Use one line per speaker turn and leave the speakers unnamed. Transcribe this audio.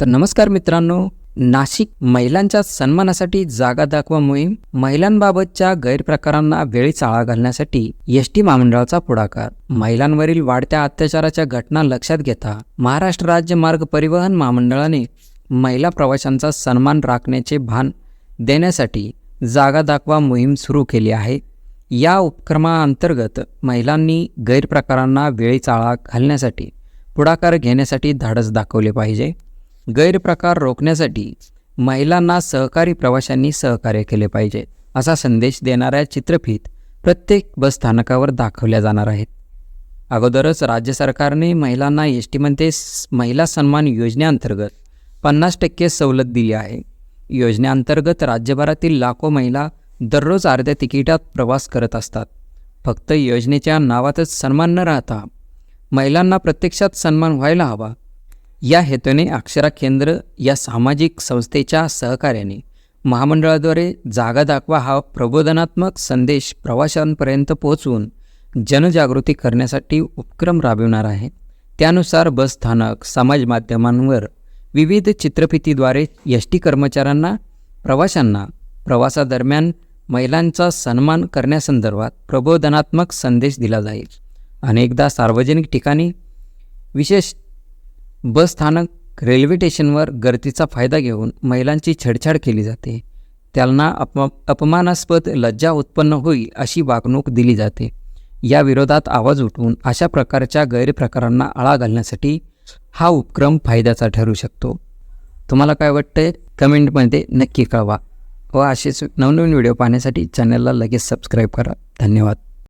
तर नमस्कार मित्रांनो नाशिक महिलांच्या सन्मानासाठी जागा दाखवा मोहीम महिलांबाबतच्या गैरप्रकारांना वेळीच आळा घालण्यासाठी एस टी महामंडळाचा पुढाकार. महिलांवरील वाढत्या अत्याचाराच्या घटना लक्षात घेता महाराष्ट्र राज्य मार्ग परिवहन महामंडळाने महिला प्रवाशांचा सन्मान राखण्याचे भान देण्यासाठी जागा दाखवा मोहीम सुरू केली आहे. या उपक्रमाअंतर्गत महिलांनी गैरप्रकारांना वेळीच आळा घालण्यासाठी पुढाकार घेण्यासाठी धाडस दाखवले पाहिजे. गैरप्रकार रोखण्यासाठी महिलांना सहकारी प्रवाशांनी सहकार्य केले पाहिजे असा संदेश देणाऱ्या चित्रफित प्रत्येक बसस्थानकावर दाखवल्या जाणार आहेत. अगोदरच राज्य सरकारने महिलांना एस टीमध्ये महिला सन्मान योजनेअंतर्गत पन्नास टक्के सवलत दिली आहे. योजनेअंतर्गत राज्यभरातील लाखो महिला दररोज अर्ध्या तिकिटात प्रवास करत असतात. फक्त योजनेच्या नावातच सन्मान न राहता महिलांना प्रत्यक्षात सन्मान व्हायला हवा या हेतूने अक्षरा केंद्र या सामाजिक संस्थेच्या सहकार्याने महामंडळाद्वारे जागा दाखवा हा प्रबोधनात्मक संदेश प्रवाशांपर्यंत पोहोचवून जनजागृती करण्यासाठी उपक्रम राबविणार आहे. त्यानुसार बसस्थानक समाज माध्यमांवर विविध चित्रफितीद्वारे एस टी कर्मचाऱ्यांना प्रवाशांना प्रवासादरम्यान महिलांचा सन्मान करण्यासंदर्भात प्रबोधनात्मक संदेश दिला जाईल. अनेकदा सार्वजनिक ठिकाणी विशेष बस स्थानक रेल्वे स्टेशनवर गर्दीचा फायदा घेऊन महिलांची छेडछाड केली जाते. त्यांना अप अपमानास्पद लज्जा उत्पन्न होईल अशी वागणूक दिली जाते. या विरोधात आवाज उठवून अशा प्रकारच्या गैरप्रकारांना आळा घालण्यासाठी हा उपक्रम फायद्याचा ठरू शकतो. तुम्हाला काय वाटतंय? कमेंटमध्ये नक्की कळवा व असेच नवनवीन व्हिडिओ पाहण्यासाठी चॅनलला लगेच सबस्क्राईब करा. धन्यवाद.